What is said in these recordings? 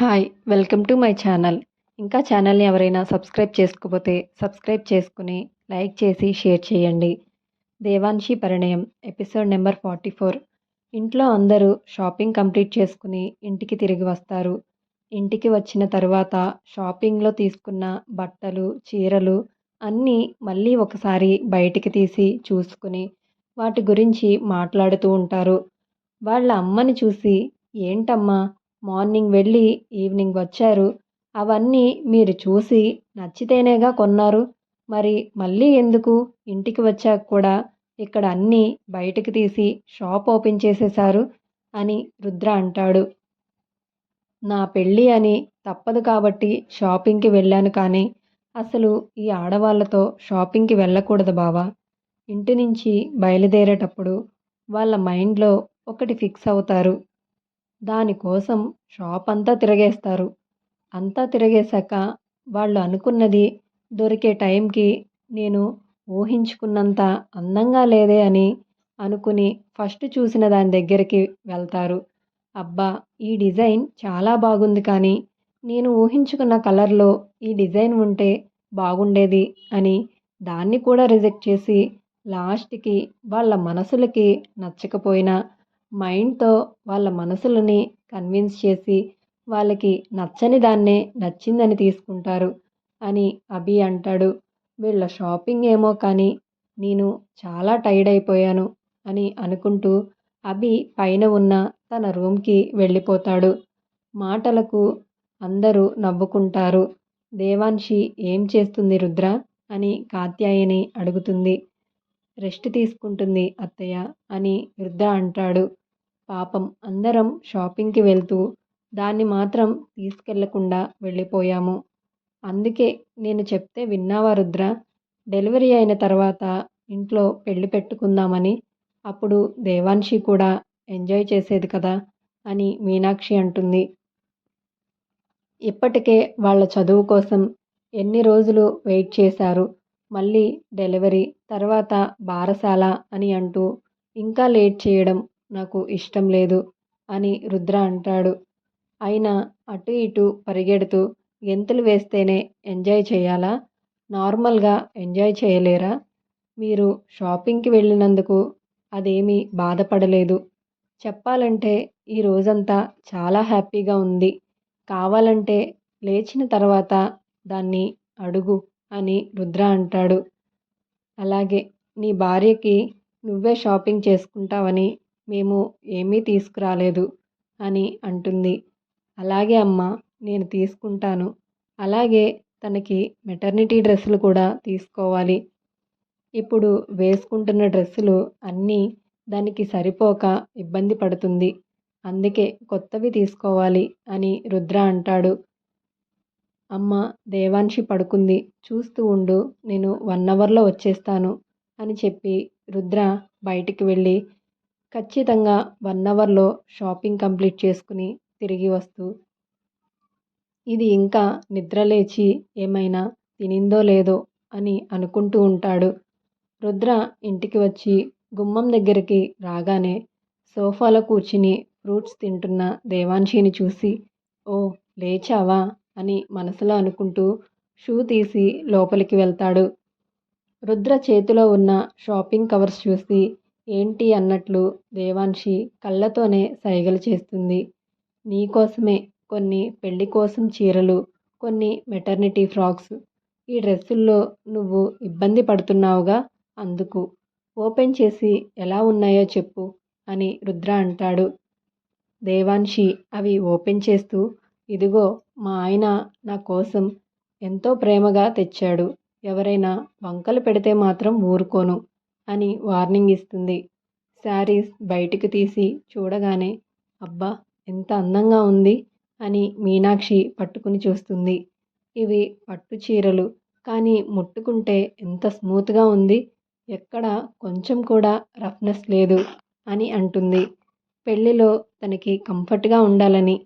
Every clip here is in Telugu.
Hi welcome to my channel ఇంకా ఛానల్ని ఎవరైనా సబ్స్క్రైబ్ చేసుకోకపోతే సబ్స్క్రైబ్ చేసుకుని లైక్ చేసి షేర్ చేయండి. Devanshi Parinayam episode number forty four ఇంట్లో అందరూ షాపింగ్ కంప్లీట్ చేసుకుని ఇంటికి తిరిగి వస్తారు. ఇంటికి వచ్చిన తర్వాత షాపింగ్లో తీసుకున్న బట్టలు చీరలు అన్నీ మళ్ళీ ఒకసారి బయటికి తీసి చూసుకుని వాటి గురించి మాట్లాడుతూ ఉంటారు. వాళ్ళ అమ్మని చూసి ఏంటమ్మా మార్నింగ్ వెళ్ళి ఈవినింగ్ వచ్చారు. అవన్నీ మీరు చూసి నచ్చితేనేగా కొన్నారు. మరి మళ్ళీ ఎందుకు? ఇంటికి వచ్చాక కూడా ఇక్కడ అన్నీ బయటకు తీసి షాప్ ఓపెన్ చేసేశారు అని రుద్ర అంటాడు. నా పెళ్ళి అని తప్పదు కాబట్టి షాపింగ్కి వెళ్ళాను కానీ అసలు ఈ ఆడవాళ్ళతో షాపింగ్కి వెళ్ళకూడదు బావా. ఇంటి నుంచి బయలుదేరేటప్పుడు వాళ్ళ మైండ్లో ఒకటి ఫిక్స్ అవుతారు. దానికోసం షాప్ అంతా తిరగేస్తారు. అంతా తిరగేశాక వాళ్ళు అనుకున్నది దొరికే టైంకి నేను ఊహించుకున్నంత అందంగా లేదే అని అనుకుని ఫస్ట్ చూసిన దాని దగ్గరికి వెళ్తారు. అబ్బా ఈ డిజైన్ చాలా బాగుంది కానీ నేను ఊహించుకున్న కలర్లో ఈ డిజైన్ ఉంటే బాగుండేది అని దాన్ని కూడా రిజెక్ట్ చేసి లాస్ట్కి వాళ్ళ మనసులకి నచ్చకపోయినా మైండ్తో వాళ్ళ మనసులని కన్విన్స్ చేసి వాళ్ళకి నచ్చని దాన్నే నచ్చిందని తీసుకుంటారు అని అభి అంటాడు. వీళ్ళ షాపింగ్ ఏమో కానీ నేను చాలా టైర్డ్ అయిపోయాను అని అనుకుంటూ అభి పైన ఉన్న తన రూమ్కి వెళ్ళిపోతాడు. మాటలకు అందరూ నవ్వుకుంటారు. దేవాన్షి ఏం చేస్తుంది రుద్ర? అని కాత్యాయని అడుగుతుంది. రెస్ట్ తీసుకుంటుంది అత్తయ్య అని రుద్ర అంటాడు. పాపం అందరం షాపింగ్కి వెళ్తూ దాన్ని మాత్రం తీసుకెళ్ళకుండా వెళ్ళిపోయాము. అందుకే నేను చెప్తే విన్నావా రుద్ర? డెలివరీ అయిన తర్వాత ఇంట్లో పెళ్ళి పెట్టుకుందామని అప్పుడు దేవాన్షి కూడా ఎంజాయ్ చేసేది కదా అని మీనాక్షి అంటుంది. ఇప్పటికే వాళ్ళ చదువు కోసం ఎన్ని రోజులు వెయిట్ చేశారు? మళ్ళీ డెలివరీ తర్వాత బారసాల అని అంటూ ఇంకా లేట్ చేయడం నాకు ఇష్టం లేదు అని రుద్ర అంటాడు. అయినా అటు ఇటు పరిగెడుతూ గెంతులు వేస్తేనే ఎంజాయ్ చేయాలా? నార్మల్గా ఎంజాయ్ చేయలేరా? మీరు షాపింగ్కి వెళ్ళినందుకు అదేమీ బాధపడలేదు. చెప్పాలంటే ఈ రోజంతా చాలా హ్యాపీగా ఉంది. కావాలంటే లేచిన తర్వాత దాన్ని అడుగు అని రుద్ర అంటాడు. అలాగే నీ భార్యకి నువ్వే షాపింగ్ చేసుకుంటావని మేము ఏమీ తీసుకురాలేదు అని అంటుంది. అలాగే అమ్మ నేను తీసుకుంటాను. అలాగే తనకి మెటర్నిటీ డ్రెస్సులు కూడా తీసుకోవాలి. ఇప్పుడు వేసుకుంటున్న డ్రెస్సులు అన్నీ దానికి సరిపోక ఇబ్బంది పడుతుంది. అందుకే కొత్తవి తీసుకోవాలి అని రుద్ర అంటాడు. అమ్మ దేవాన్షి పడుకుంది. చూస్తూ ఉండు నేను వన్ అవర్లో వచ్చేస్తాను అని చెప్పి రుద్ర బయటికి వెళ్ళి ఖచ్చితంగా వన్ అవర్లో షాపింగ్ కంప్లీట్ చేసుకుని తిరిగి వస్తూ ఇది ఇంకా నిద్రలేచి ఏమైనా తినిందో లేదో అని అనుకుంటూ ఉంటాడు. రుద్ర ఇంటికి వచ్చి గుమ్మం దగ్గరికి రాగానే సోఫాలో కూర్చుని ఫ్రూట్స్ తింటున్న దేవాన్షిని చూసి ఓ లేచావా? అని మనసులో అనుకుంటూ షూ తీసి లోపలికి వెళ్తాడు. రుద్ర చేతిలో ఉన్న షాపింగ్ కవర్స్ చూసి ఏంటి అన్నట్లు దేవాన్షి కళ్ళతోనే సైగలు చేస్తుంది. నీకోసమే కొన్ని పెళ్ళి కోసం చీరలు కొన్ని మెటర్నిటీ ఫ్రాక్స్. ఈ డ్రెస్సుల్లో నువ్వు ఇబ్బంది పడుతున్నావుగా అందుకు. ఓపెన్ చేసి ఎలా ఉన్నాయో చెప్పు అని రుద్ర అంటాడు. దేవాన్షి అవి ఓపెన్ చేస్తూ ఇదిగో మా ఆయన నా కోసం ఎంతో ప్రేమగా తెచ్చాడు. ఎవరైనా వంకలు పెడితే మాత్రం ఊరుకోను. అని వార్నింగ్ ఇస్తుంది. శారీస్ బయటికి తీసి చూడగానే అబ్బా ఎంత అందంగా ఉంది అని మీనాక్షి పట్టుకుని చూస్తుంది. ఇవి పట్టు చీరలు కానీ ముట్టుకుంటే ఎంత స్మూత్గా ఉంది ఎక్కడ కొంచెం కూడా రఫ్నెస్ లేదు అని అంటుంది. పెళ్ళిలో తనకి కంఫర్ట్గా ఉండాలని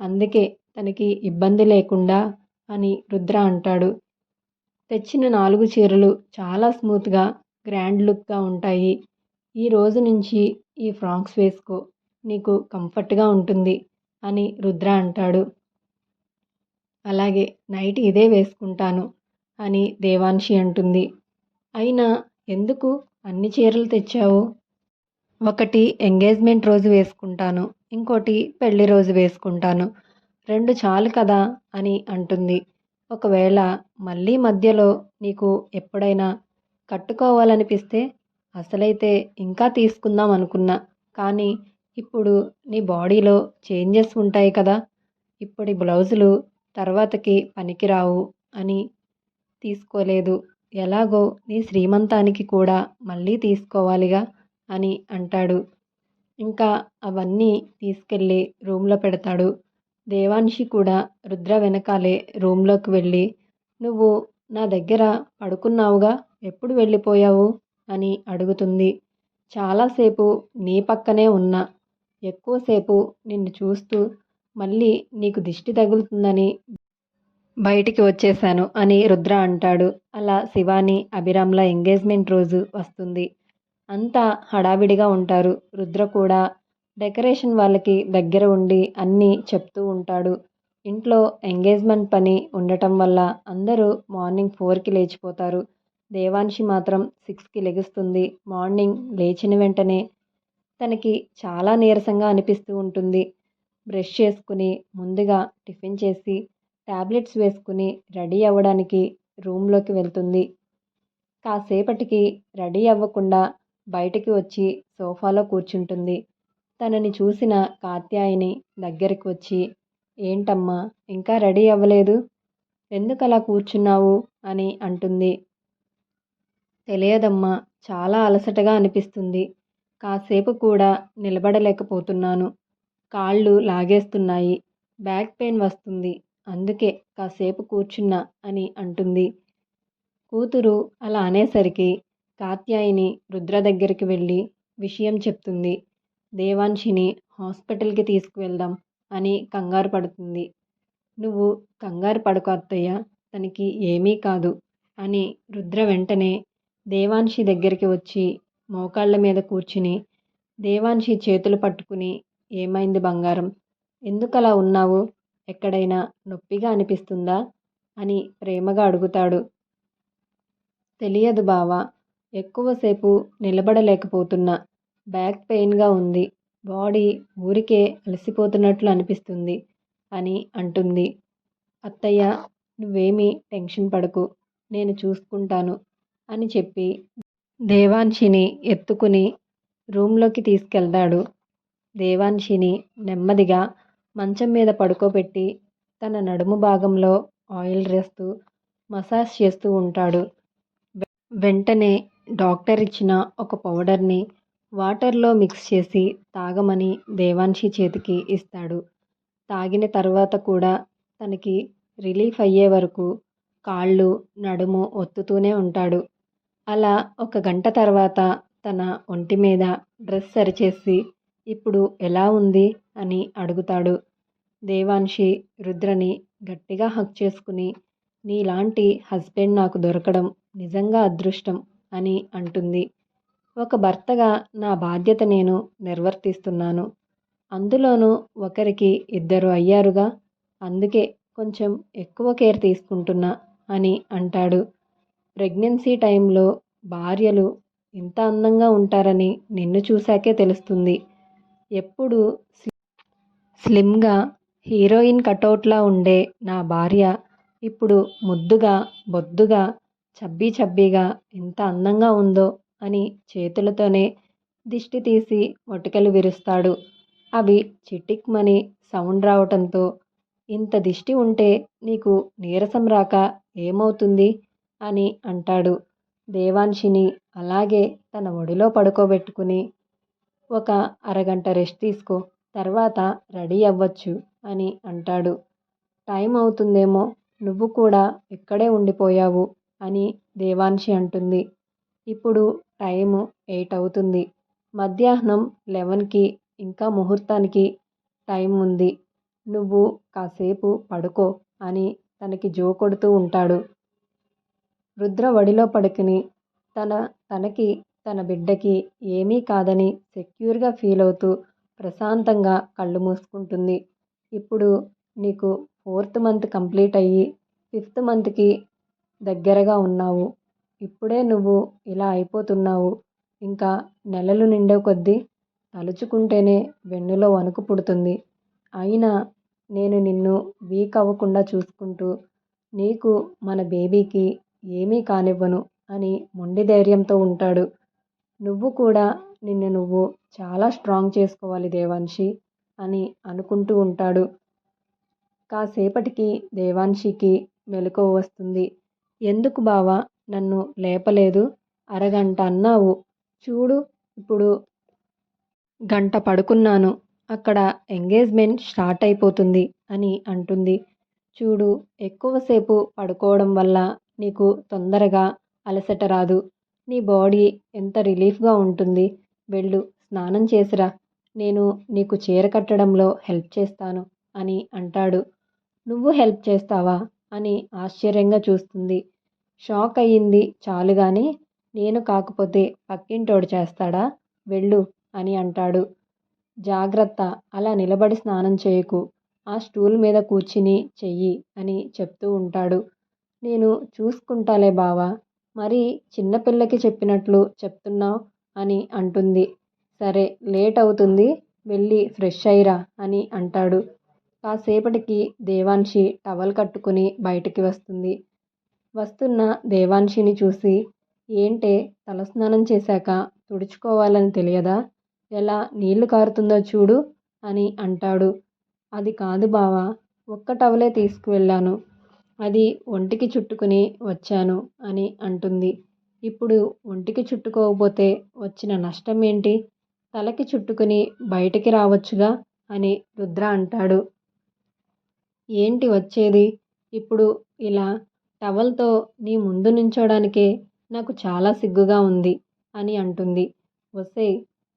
అందుకే తనకి ఇబ్బంది లేకుండా అని రుద్ర అంటాడు. తెచ్చిన నాలుగు చీరలు చాలా స్మూత్గా గ్రాండ్ లుక్గా ఉంటాయి. ఈ రోజు నుంచి ఈ ఫ్రాక్స్ వేసుకో నీకు కంఫర్ట్గా ఉంటుంది అని రుద్ర అంటాడు. అలాగే నైట్ ఇదే వేసుకుంటాను అని దేవాన్షి అంటుంది. అయినా ఎందుకు అన్ని చీరలు తెచ్చావు? ఒకటి ఎంగేజ్మెంట్ రోజు వేసుకుంటాను ఇంకోటి పెళ్ళి రోజు వేసుకుంటాను. రెండు చాలు కదా అని అంటుంది. ఒకవేళ మళ్ళీ మధ్యలో నీకు ఎప్పుడైనా కట్టుకోవాలనిపిస్తే అసలైతే ఇంకా తీసుకుందాం అనుకున్నా. కానీ ఇప్పుడు నీ బాడీలో చేంజెస్ ఉంటాయి కదా. ఇప్పటి బ్లౌజులు తర్వాతకి పనికిరావు అని తీసుకోలేదు. ఎలాగో నీ శ్రీమంతానికి కూడా మళ్ళీ తీసుకోవాలిగా అని అంటాడు. ఇంకా అవన్నీ తీసుకెళ్ళి రూమ్లో పెడతాడు. దేవాన్షి కూడా రుద్ర వెనకాలే రూమ్లోకి వెళ్ళి నువ్వు నా దగ్గర పడుకున్నావుగా? ఎప్పుడు వెళ్ళిపోయావు? అని అడుగుతుంది. చాలాసేపు నీ పక్కనే ఉన్నా. ఎక్కువసేపు నిన్ను చూస్తూ మళ్ళీ నీకు దిష్టి తగులుతుందని బయటికి వచ్చేశాను అని రుద్ర అంటాడు. అలా శివాని అభిరామ్ల ఎంగేజ్మెంట్ రోజు వస్తుంది. అంతా హడావిడిగా ఉంటారు. రుద్ర కూడా డెకరేషన్ వాళ్ళకి దగ్గర ఉండి అన్నీ చెప్తూ ఉంటాడు. ఇంట్లో ఎంగేజ్మెంట్ పని ఉండటం వల్ల అందరూ మార్నింగ్ ఫోర్కి లేచిపోతారు. దేవాన్షి మాత్రం సిక్స్కి లెగుస్తుంది. మార్నింగ్ లేచిన వెంటనే తనకి చాలా నీరసంగా అనిపిస్తూ ఉంటుంది. బ్రష్ చేసుకుని ముందుగా టిఫిన్ చేసి ట్యాబ్లెట్స్ వేసుకుని రెడీ అవ్వడానికి రూమ్లోకి వెళ్తుంది. కాసేపటికి రెడీ అవ్వకుండా బయటికి వచ్చి సోఫాలో కూర్చుంటుంది. తనని చూసిన కాత్యాయిని దగ్గరికి వచ్చి ఏంటమ్మా ఇంకా రెడీ అవ్వలేదు? ఎందుకు అలా కూర్చున్నావు? అని అంటుంది. తెలియదమ్మా. చాలా అలసటగా అనిపిస్తుంది. కాసేపు కూడా నిలబడలేకపోతున్నాను. కాళ్ళు లాగేస్తున్నాయి. బ్యాక్ పెయిన్ వస్తుంది. అందుకే కాసేపు కూర్చున్నా అని అంటుంది. కూతురు అలా అనేసరికి కాత్యాయిని రుద్ర దగ్గరికి వెళ్ళి విషయం చెప్తుంది. దేవాన్షిని హాస్పిటల్కి తీసుకువెళ్దాం అని కంగారు పడుతుంది. నువ్వు కంగారు పడుకో అత్తయ్య. తనకి ఏమీ కాదు అని రుద్ర వెంటనే దేవాన్షి దగ్గరికి వచ్చి మోకాళ్ళ మీద కూర్చుని దేవాన్షి చేతులు పట్టుకుని ఏమైంది బంగారం? ఎందుకలా ఉన్నావు? ఎక్కడైనా నొప్పిగా అనిపిస్తుందా? అని ప్రేమగా అడుగుతాడు. తెలియదు బావా ఎక్కువసేపు నిలబడలేకపోతున్నా. బ్యాక్ పెయిన్గా ఉంది. బాడీ ఊరికే అలసిపోతున్నట్లు అనిపిస్తుంది అని అంటుంది. అత్తయ్య నువ్వేమీ టెన్షన్ పడకు. నేను చూసుకుంటాను. అని చెప్పి దేవాన్షిని ఎత్తుకుని రూమ్లోకి తీసుకెళ్తాడు. దేవాన్షిని నెమ్మదిగా మంచం మీద పడుకోబెట్టి తన నడుము భాగంలో ఆయిల్ వేస్తూ మసాజ్ చేస్తూ ఉంటాడు. వెంటనే డాక్టర్ ఇచ్చిన ఒక పౌడర్ని వాటర్లో మిక్స్ చేసి తాగమని దేవాన్షి చేతికి ఇస్తాడు. తాగిన తర్వాత కూడా తనకి రిలీఫ్ అయ్యే వరకు కాళ్ళు నడుము ఒత్తుతూనే ఉంటాడు. అలా ఒక గంట తర్వాత తన ఒంటి మీద డ్రెస్ సరిచేసి ఇప్పుడు ఎలా ఉంది? అని అడుగుతాడు. దేవాన్షి రుద్రని గట్టిగా హక్ చేసుకుని నీలాంటి హస్బెండ్ నాకు దొరకడం నిజంగా అదృష్టం అని అంటుంది. ఒక భర్తగా నా బాధ్యత నేను నిర్వర్తిస్తున్నాను. అందులోనూ ఒకరికి ఇద్దరు అయ్యారుగా అందుకే కొంచెం ఎక్కువ కేర్ తీసుకుంటున్నా అని అంటాడు. ప్రెగ్నెన్సీ టైంలో భార్యలు ఇంత అందంగా ఉంటారని నిన్ను చూశాకే తెలుస్తుంది. ఎప్పుడు స్లిమ్గా హీరోయిన్ కటౌట్లా ఉండే నా భార్య ఇప్పుడు ముద్దుగా బొద్దుగా చబ్బీ చబ్బీగా ఎంత అందంగా ఉందో అని చేతులతోనే దిష్టి తీసి మొటికలు విరుస్తాడు. అవి చిటిక్మని సౌండ్ రావటంతో ఇంత దిష్టి ఉంటే నీకు నీరసం రాక ఏమవుతుంది? అని అంటాడు. దేవాన్షిని అలాగే తన ఒడిలో పడుకోబెట్టుకుని ఒక అరగంట రెస్ట్ తీసుకో తర్వాత రెడీ అవ్వచ్చు అని అంటాడు. టైం అవుతుందేమో నువ్వు కూడా ఇక్కడే ఉండిపోయావు అని దేవాన్షి అంటుంది. ఇప్పుడు టైము ఎయిట్ అవుతుంది. మధ్యాహ్నం లెవెన్కి ఇంకా ముహూర్తానికి టైం ఉంది. నువ్వు కాసేపు పడుకో అని తనకి జో కొడుతూ ఉంటాడు. రుద్ర వడిలో పడుకుని తన తనకి తన బిడ్డకి ఏమీ కాదని సెక్యూర్గా ఫీల్ అవుతూ ప్రశాంతంగా కళ్ళు మూసుకుంటుంది. ఇప్పుడు నీకు ఫోర్త్ మంత్ కంప్లీట్ అయ్యి ఫిఫ్త్ మంత్కి దగ్గరగా ఉన్నావు. ఇప్పుడే నువ్వు ఇలా అయిపోతున్నావు. ఇంకా నెలలు నిండే కొద్దీ తలుచుకుంటేనే వెన్నులో వణుకు పుడుతుంది. అయినా నేను నిన్ను వీక్ అవ్వకుండా చూసుకుంటూ నీకు మన బేబీకి ఏమీ కానివ్వను అని మొండి ధైర్యంతో ఉంటాడు. నువ్వు కూడా నిన్ను నువ్వు చాలా స్ట్రాంగ్ చేసుకోవాలి దేవాన్షి అని అనుకుంటూ ఉంటాడు. కాసేపటికి దేవాన్షికి మెలకువ వస్తుంది. ఎందుకు బావా నన్ను లేపలేదు? అరగంట అన్నావు. చూడు ఇప్పుడు గంట పడుకున్నాను. అక్కడ ఎంగేజ్మెంట్ స్టార్ట్ అయిపోతుంది అని అంటుంది. చూడు ఎక్కువసేపు పడుకోవడం వల్ల నీకు తొందరగా అలసట రాదు. నీ బాడీ ఎంత రిలీఫ్గా ఉంటుంది. వెళ్ళు స్నానం చేసిరా. నేను నీకు చీర కట్టడంలో హెల్ప్ చేస్తాను అని అంటాడు. నువ్వు హెల్ప్ చేస్తావా అని ఆశ్చర్యంగా చూస్తుంది. షాక్ అయ్యింది చాలు కానీ నేను కాకపోతే పక్కింటోడు చేస్తాడా? వెళ్ళు అని అంటాడు. జాగ్రత్త అలా నిలబడి స్నానం చేయకు. ఆ స్టూల్ మీద కూర్చుని చెయ్యి అని చెప్తూ ఉంటాడు. నేను చూసుకుంటాలే బావా. మరి చిన్నపిల్లకి చెప్పినట్లు చెప్తున్నావు అని అంటుంది. సరే లేట్ అవుతుంది వెళ్ళి ఫ్రెష్ అయ్యిరా అని అంటాడు. కాసేపటికి దేవాన్షి టవల్ కట్టుకుని బయటికి వస్తుంది. వస్తున్న దేవాన్షిని చూసి ఏంటే తలస్నానం చేశాక తుడుచుకోవాలని తెలియదా? ఎలా నీళ్ళు కారుతుందో చూడు అని అంటాడు. అది కాదు బావా ఒక్క టవలే తీసుకువెళ్ళాను. అది ఒంటికి చుట్టుకుని వచ్చాను అని అంటుంది. ఇప్పుడు ఒంటికి చుట్టుకోకపోతే వచ్చిన నష్టం ఏంటి? తలకి చుట్టుకుని బయటికి రావచ్చుగా అని రుద్ర అంటాడు. ఏంటి వచ్చేది? ఇప్పుడు ఇలా టవల్తో నీ ముందు నుంచోడానికే నాకు చాలా సిగ్గుగా ఉంది అని అంటుంది. వసే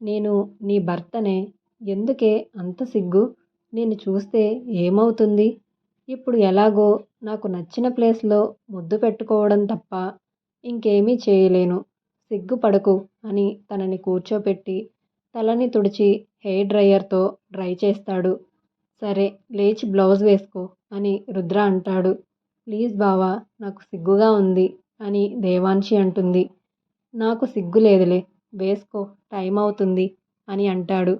నేను నీ భర్తనే ఎందుకే అంత సిగ్గు? నేను చూస్తే ఏమవుతుంది? ఇప్పుడు ఎలాగో నాకు నచ్చిన ప్లేస్లో ముద్దు పెట్టుకోవడం తప్ప ఇంకేమీ చేయలేను. సిగ్గుపడకు అని తనని కూర్చోపెట్టి తలని తుడిచి హెయిర్ డ్రయర్తో డ్రై చేస్తాడు. సరే లేచి బ్లౌజ్ వేసుకో అని రుద్ర అంటాడు. ప్లీజ్ బావా నాకు సిగ్గుగా ఉంది అని దేవాన్షి అంటుంది. నాకు సిగ్గు లేదులే వేసుకో టైం అవుతుంది అని అంటాడు.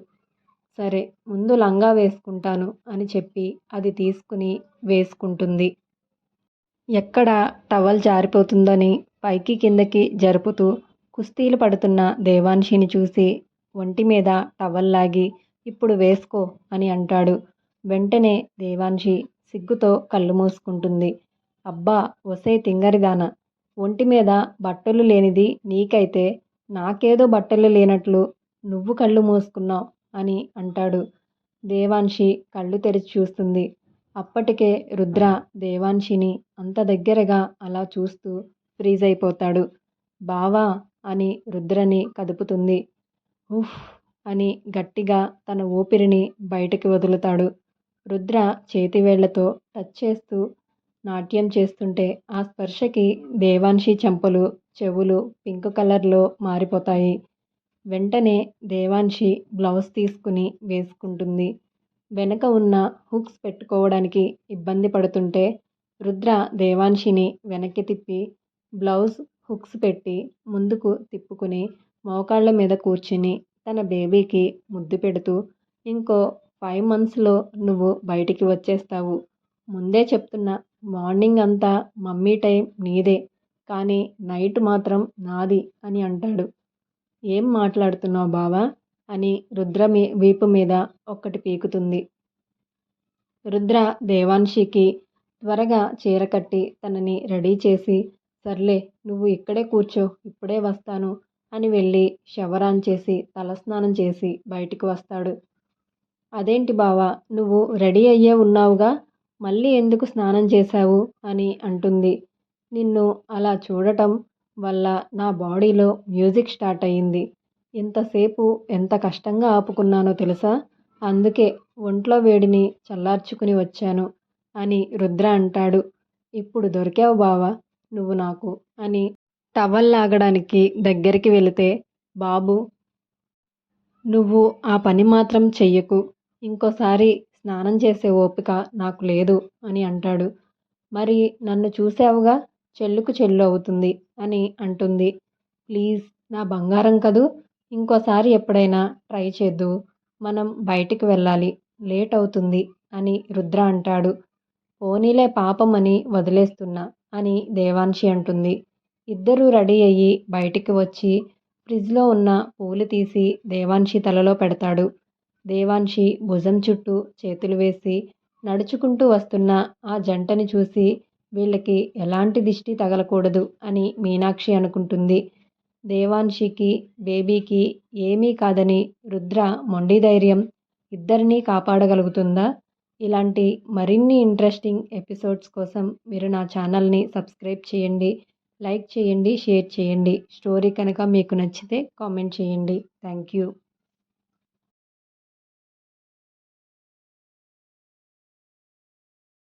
సరే ముందు లంగా వేసుకుంటాను అని చెప్పి అది తీసుకుని వేసుకుంటుంది. ఎక్కడ టవల్ జారిపోతుందని పైకి కిందకి జరుపుతూ కుస్తీలు పడుతున్న దేవాన్షిని చూసి ఒంటి మీద టవల్ లాగి ఇప్పుడు వేసుకో అని అంటాడు. వెంటనే దేవాన్షి సిగ్గుతో కళ్ళు మూసుకుంటుంది. అబ్బా ఒసే తింగరిదాన. ఒంటి మీద బట్టలు లేనిది నీకైతే నాకేదో బట్టలు లేనట్లు నువ్వు కళ్ళు మూసుకున్నావు అని అంటాడు. దేవాన్షి కళ్ళు తెరిచి చూస్తుంది. అప్పటికే రుద్ర దేవాన్షిని అంత దగ్గరగా అలా చూస్తూ ఫ్రీజ్ అయిపోతాడు బావా! అని రుద్రని కదుపుతుంది. ఉఫ్! అని గట్టిగా తన ఊపిరిని బయటికి వదులుతాడు. రుద్ర చేతివేళ్ళతో టచ్ చేస్తూ నాట్యం చేస్తుంటే ఆ స్పర్శకి దేవాన్షి చెంపలు చెవులు పింక్ కలర్లో మారిపోతాయి. వెంటనే దేవాన్షి బ్లౌజ్ తీసుకుని వేసుకుంటుంది. వెనక ఉన్న హుక్స్ పెట్టుకోవడానికి ఇబ్బంది పడుతుంటే రుద్ర దేవాన్షిని వెనక్కి తిప్పి బ్లౌజ్ హుక్స్ పెట్టి ముందుకు తిప్పుకుని మోకాళ్ళ మీద కూర్చుని తన బేబీకి ముద్దు పెడుతూ ఇంకో ఫైవ్ మంత్స్లో నువ్వు బయటికి వచ్చేస్తావు. ముందే చెప్తున్నా మార్నింగ్ అంతా మమ్మీ టైం నీదే కానీ నైట్ మాత్రం నాది అని అంటాడు. ఏం మాట్లాడుతున్నావు బావా? అని రుద్ర మీ వీపు మీద ఒక్కటి పీకుతుంది. రుద్ర దేవాన్షికి త్వరగా చీర కట్టి తనని రెడీ చేసి సర్లే నువ్వు ఇక్కడే కూర్చో ఇప్పుడే వస్తాను అని వెళ్ళి షవరాన్ చేసి తలస్నానం చేసి బయటికి వస్తాడు. అదేంటి బావా నువ్వు రెడీ అయ్యే ఉన్నావుగా? మళ్ళీ ఎందుకు స్నానం చేశావు? అని అంటుంది. నిన్ను అలా చూడటం వల్ల నా బాడీలో మ్యూజిక్ స్టార్ట్ అయ్యింది. ఇంతసేపు ఎంత కష్టంగా ఆపుకున్నానో తెలుసా? అందుకే ఒంట్లో వేడిని చల్లార్చుకుని వచ్చాను అని రుద్ర అంటాడు. ఇప్పుడు దొరికావు బావా నువ్వు నాకు అని టవల్ లాగడానికి దగ్గరికి వెళితే బాబు నువ్వు ఆ పని మాత్రం చెయ్యకు. ఇంకోసారి స్నానం చేసే ఓపిక నాకు లేదు అని అంటాడు. మరి నన్ను చూసావుగా? చెల్లుకు చెల్లు అవుతుంది అని అంటుంది. ప్లీజ్ నా బంగారం కదూ? ఇంకోసారి ఎప్పుడైనా ట్రై చేద్దు. మనం బయటికి వెళ్ళాలి. లేట్ అవుతుంది అని రుద్ర అంటాడు. పోనీలే పాపం అని వదిలేస్తున్నా అని దేవాన్షి అంటుంది. ఇద్దరూ రెడీ అయ్యి బయటికి వచ్చి ఫ్రిడ్జ్లో ఉన్న పూలు తీసి దేవాన్షి తలలో పెడతాడు. దేవాన్షి భుజం చుట్టూ చేతులు వేసి నడుచుకుంటూ వస్తున్న ఆ జంటని చూసి వీళ్ళకి ఎలాంటి దిష్టి తగలకూడదు అని మీనాక్షి అనుకుంటుంది. దేవాన్షికి బేబీకి ఏమీ కాదని రుద్ర మొండి ధైర్యం ఇద్దరినీ కాపాడగలుగుతుందా? ఇలాంటి మరిన్ని ఇంట్రెస్టింగ్ ఎపిసోడ్స్ కోసం మీరు నా ఛానల్ని సబ్స్క్రైబ్ చేయండి లైక్ చేయండి షేర్ చేయండి. స్టోరీ కనుక మీకు నచ్చితే కామెంట్ చేయండి. Thank you.